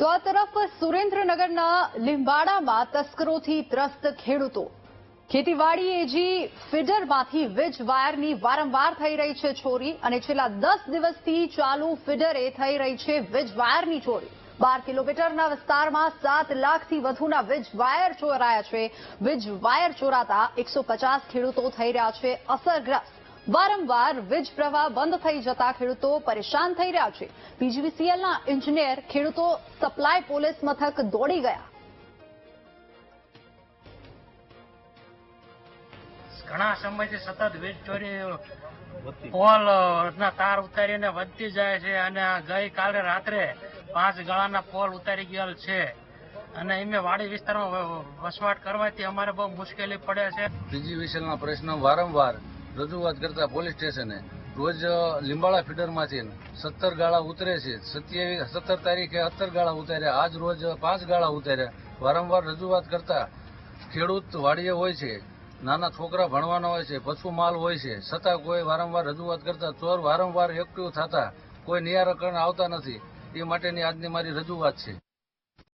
તો આ તરફ સુરેન્દ્રનગરના લીંબાડામાં તસ્કરોથી ત્રસ્ત ખેડૂતો. ખેતીવાડી એજી ફીડરમાંથી વીજ વાયરની વારંવાર થઈ રહી છે ચોરી અને છેલ્લા દસ દિવસથી ચાલુ ફીડરે થઈ રહી છે વીજ વાયરની ચોરી. બાર કિલોમીટરના વિસ્તારમાં સાત લાખથી વધુના વીજ વાયર ચોરાયા છે. વીજ વાયર ચોરાતા એકસો ખેડૂતો થઈ રહ્યા છે અસરગ્રસ્ત. વારંવાર વીજ પ્રવાહ બંધ થઈ જતા ખેડૂતો પરેશાન થઈ રહ્યા છે. પીજીવીસીએલના ઇન્જિનિયર ખેડૂતો સપ્લાય પોલીસ મથક દોડી ગયા. ઘણા સમયથી સતત વીજ ચોરી પોલ ના તાર ઉતારીને વધતી જાય છે અને ગઈકાલે ગઈ કાલે રાત્રે પાંચ ગાળાના પોલ ઉતારી ગયેલ છે. અને એમને વાડી વિસ્તારમાં વસવાટ કરવાથી અમારે બહુ મુશ્કેલી પડે છે. પીજીવીસીએલના પ્રશ્ન વારંવાર રજૂઆત કરતા પોલીસ સ્ટેશને રોજ લીંબાળા ફીડરમાંથી સત્તર ગાળા ઉતરે છે. સત્યાવીસ સત્તર તારીખે સત્તર ગાળા ઉતાર્યા. આજ રોજ પાંચ ગાળા ઉતાર્યા. વારંવાર રજૂઆત કરતા ખેડૂત વાડીએ હોય છે, નાના છોકરા ભણવાના હોય છે, પશુ માલ હોય છે, છતાં કોઈ વારંવાર રજૂઆત કરતા ચોર વારંવાર એક્ટિવ થતા કોઈ નિરાકરણ આવતા નથી. એ માટેની આજની મારી રજૂઆત છે.